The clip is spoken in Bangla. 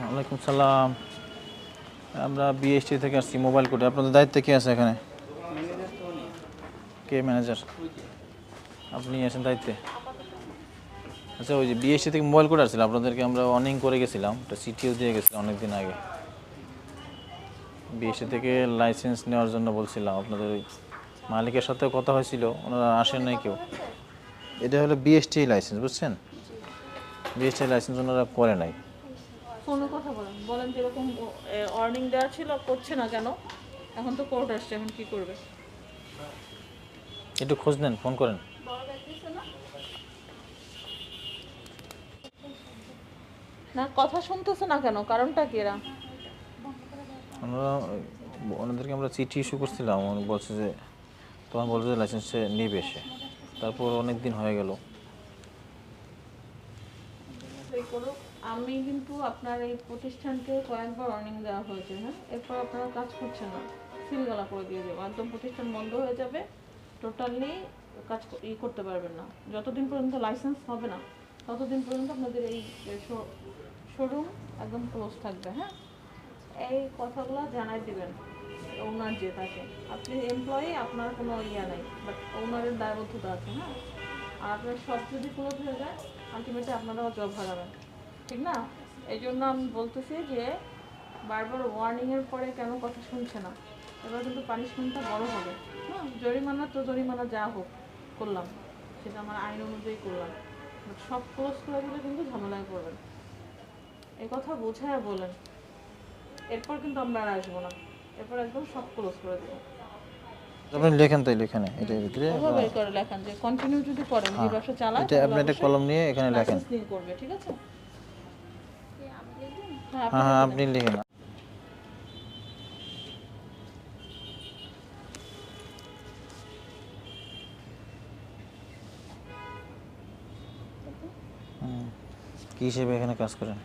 ওয়ালাইকুম সালাম। আমরা বিএসটি থেকে আসছি মোবাইল কোর্টে আপনাদের দায়িত্বে কে আছে এখানে? কে ম্যানেজার আপনি আছেন দায়িত্বে? আচ্ছা ওই যে বিএসটি থেকে মোবাইল কোর্ট আসছিল, আপনাদেরকে আমরা অর্নিং করে গেছিলাম। একটা চিঠিও দিয়ে গেছিলাম অনেক দিন আগে বিএসটি থেকে লাইসেন্স নেওয়ার জন্য বলছিলাম, আপনাদের ওই মালিকের সাথে কথা হয়েছিল, ওনারা আসেন নাই কেউ। এটা হলো বিএসটি লাইসেন্স বুঝছেন? বিএসটি লাইসেন্স ওনারা করে নাই। ফোনে কথা বলেন। বলেন যেরকম অর্নিং দেওয়া ছিল করছে না কেন? এখন তো কোর্ট আসছে এখন কি করবে? একটু খোঁজ নেন ফোন করেন। না কথা শুনতেছে না কেন? কারণটা কি এরা? ওনারা ওনাদেরকে আমরা চিঠি ইস্যু করছিলাম উনি বলছে যে তখন বলছে যে লাইসেন্সে নিবে সে। তারপর অনেক দিন হয়ে গেল। এই করুক, আমি কিন্তু আপনার এই প্রতিষ্ঠানকে কয়েকবার অর্নিং দেওয়া হয়েছে হ্যাঁ? এরপর আপনারা কাজ করছেন না। সিলগালা করে দিয়ে দেবো। একদম প্রতিষ্ঠান বন্ধ হয়ে যাবে টোটালি কাজ ই করতে পারবেন না। যতদিন পর্যন্ত লাইসেন্স হবে না, ততদিন পর্যন্ত আপনাদের এই শোরুম একদম ক্লোজ থাকবে হ্যাঁ? এই কথাগুলো জানাই দিবেন ওনার যে তাকে। আপনি এমপ্লয়ি আপনার কোনো ইয়া নাই বাট ওনারের দায়বদ্ধতা আছে হ্যাঁ? আর আপনার সব যদি ক্লোজ হয়ে যায় আলটিমেটলি আপনারাও জব হারাবেন, ঠিক না? এই জন্য আমি বলতেছি যে বারবার ওয়ার্নিংয়ের পরে কেন কথা শুনছে না? এবার কিন্তু পানিশমেন্টটা বড় হবে। হ্যাঁ জরিমানা তো জরিমানা যা হোক করলাম, সেটা আমার আইন অনুযায়ী করলাম। But সব ক্লোজ করে দিলে কিন্তু ঝামেলায় পড়বেন। এই কথা বোঝায় বলেন। এরপর কিন্তু আমরা আর আসব না। এরপর একদম সব ক্লোজ করে দেবো। আপনি লেখেন তাই লেখেন এটার ভিতরে ওভাবে করে লেখান যে কন্টিনিউ যদি করেন যে ব্যবসা চালান এটা আপনি একটা কলম নিয়ে এখানে লেখেন। করবে ঠিক আছে? হ্যাঁ হ্যাঁ হ্যাঁ আপনি লিখেন। কি হিসেবে এখানে কাজ করেন?